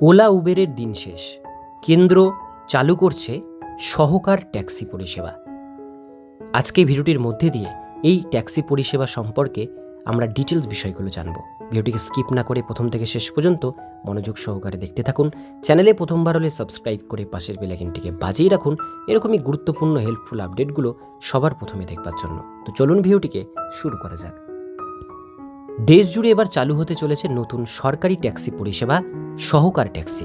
OLA উবেরের দিন শেষ। কেন্দ্র চালু করছে সহকার ট্যাক্সি পরিষেবা। আজকে ভিডিওটির মধ্যে দিয়ে এই ট্যাক্সি পরিষেবা সম্পর্কে আমরা ডিটেলস বিষয়গুলো জানব। ভিডিওটিকে স্কিপ না করে প্রথম থেকে শেষ পর্যন্ত মনোযোগ সহকারে দেখতে থাকুন। চ্যানেলে প্রথমবার হলে সাবস্ক্রাইব করে পাশের বেলাইকনটিকে বাজিয়ে রাখুন। এরকমই গুরুত্বপূর্ণ হেল্পফুল আপডেটগুলো সবার প্রথমে দেখবার জন্য। তো চলুন ভিডিওটিকে শুরু করা যাক। দেশ জুড়ে এবার চালু হতে চলেছে নতুন সরকারি ট্যাক্সি পরিষেবা। সহকার ট্যাক্সি।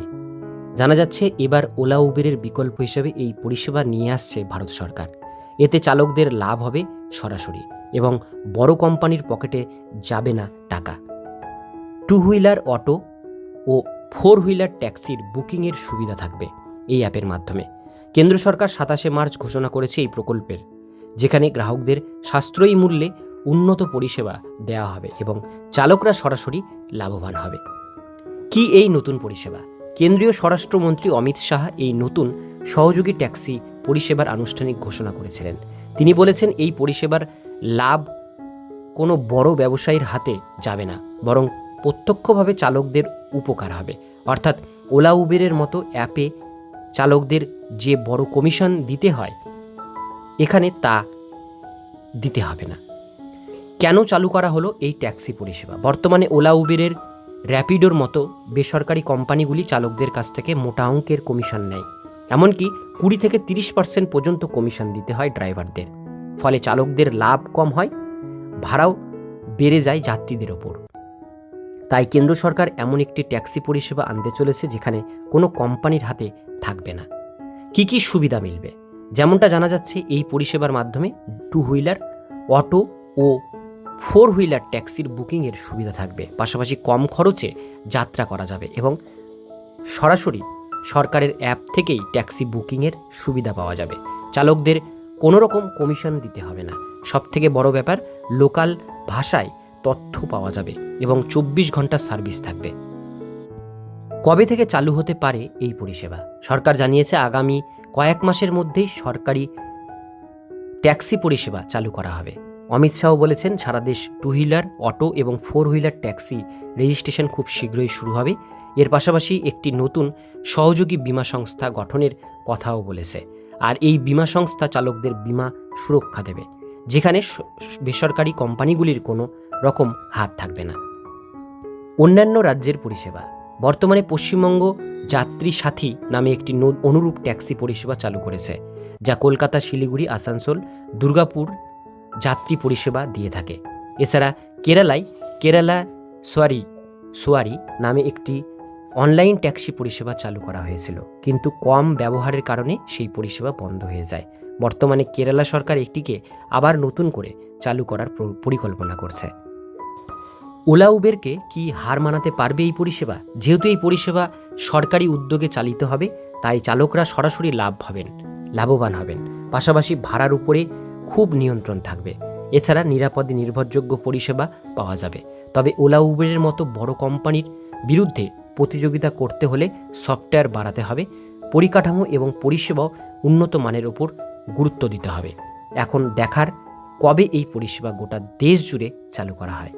জানা যাচ্ছে এবার ওলা উবেরের বিকল্প হিসেবে এই পরিষেবা নিয়ে আসছে ভারত সরকার। এতে চালকদের লাভ হবে সরাসরি এবং বড় কোম্পানির পকেটে যাবে না টাকা। টু হুইলার অটো ও ফোর হুইলার ট্যাক্সির বুকিংয়ের সুবিধা থাকবে এই অ্যাপের মাধ্যমে। কেন্দ্র সরকার সাতাশে মার্চ ঘোষণা করেছে এই প্রকল্পের, যেখানে গ্রাহকদের সাশ্রয়ী মূল্যে উন্নত পরিষেবা দেওয়া হবে এবং চালকরা সরাসরি লাভবান হবে। কি এই নতুন পরিষেবা? কেন্দ্রীয় স্বরাষ্ট্রমন্ত্রী অমিত শাহ এই নতুন সহযোগী ট্যাক্সি পরিষেবার আনুষ্ঠানিক ঘোষণা করেছিলেন। তিনি বলেছেন, এই পরিষেবার লাভ কোনো বড় ব্যবসায়ীর হাতে যাবে না, বরং প্রত্যক্ষভাবে চালকদের উপকার হবে। অর্থাৎ ওলা উবেরের মতো অ্যাপে চালকদের যে বড় কমিশন দিতে হয়, এখানে তা দিতে হবে না। কেন চালু করা হলো এই ট্যাক্সি পরিষেবা? বর্তমানে ওলা উবেরের র্যাপিডোর মতো বেসরকারি কোম্পানিগুলি চালকদের কাছ থেকে মোটা অঙ্কের কমিশন নেয়। এমনকি কুড়ি থেকে তিরিশ পার্সেন্ট পর্যন্ত কমিশন দিতে হয় ড্রাইভারদের। ফলে চালকদের লাভ কম হয়, ভাড়াও বেড়ে যায় যাত্রীদের ওপর। তাই কেন্দ্র সরকার এমন একটি ট্যাক্সি পরিষেবা আনতে চলেছে যেখানে কোনো কোম্পানির হাতে থাকবে না। কি কি সুবিধা মিলবে? যেমনটা জানা যাচ্ছে, এই পরিষেবার মাধ্যমে টু হুইলার, অটো ও ফোর হুইলার ট্যাক্সির বুকিংয়ের সুবিধা থাকবে। পাশাপাশি কম খরচে যাত্রা করা যাবে এবং সরাসরি সরকারের অ্যাপ থেকেই ট্যাক্সি বুকিংয়ের সুবিধা পাওয়া যাবে। চালকদের কোনো রকম কমিশন দিতে হবে না। সব থেকে বড় ব্যাপার, লোকাল ভাষায় তথ্য পাওয়া যাবে এবং চব্বিশ ঘণ্টার সার্ভিস থাকবে। কবে থেকে চালু হতে পারে এই পরিষেবা? সরকার জানিয়েছে আগামী কয়েক মাসের মধ্যেই সরকারি ট্যাক্সি পরিষেবা চালু করা হবে। অমিত শাহ বলেছেন, সারা দেশ টু হুইলার, অটো এবং ফোর হুইলার ট্যাক্সি রেজিস্ট্রেশন খুব শীঘ্রই শুরু হবে। এর পাশাপাশি একটি নতুন সহযোগী বীমা সংস্থা গঠনের কথাও বলেছে। আর এই বিমা সংস্থা চালকদের বীমা সুরক্ষা দেবে, যেখানে বেসরকারি কোম্পানিগুলির কোনো রকম হাত থাকবে না। অন্যান্য রাজ্যের পরিষেবা, বর্তমানে পশ্চিমবঙ্গ যাত্রী সাথী নামে একটি অনুরূপ ট্যাক্সি পরিষেবা চালু করেছে, যা কলকাতা, শিলিগুড়ি, আসানসোল, দুর্গাপুর যাত্রী পরিষেবা দিয়ে থাকে। এছাড়া কেরালায় কেরালা সোয়ারি সোয়ারি নামে একটি অনলাইন ট্যাক্সি পরিষেবা চালু করা হয়েছিল। কিন্তু কম ব্যবহারের কারণে সেই পরিষেবা বন্ধ হয়ে যায়। বর্তমানে কেরালা সরকার একটিকে আবার নতুন করে চালু করার পরিকল্পনা করছে। ওলা উবেরকে কি হার মানাতে পারবে এই পরিষেবা? যেহেতু এই পরিষেবা সরকারি উদ্যোগে চালিত হবে, তাই চালকরা সরাসরি লাভ হবেন, লাভবান হবেন। পাশাপাশি ভাড়ার উপরে খুব নিয়ন্ত্রণ থাকবে। এছাড়া নিরাপদে নির্ভরযোগ্য পরিষেবা পাওয়া যাবে। তবে ওলা উবেরের মতো বড় কোম্পানির বিরুদ্ধে প্রতিযোগিতা করতে হলে সফটওয়্যার বাড়াতে হবে, পরিকাঠামো এবং পরিষেবাও উন্নত মানের ওপর গুরুত্ব দিতে হবে। এখন দেখার কবে এই পরিষেবা গোটা দেশ জুড়ে চালু করা হয়।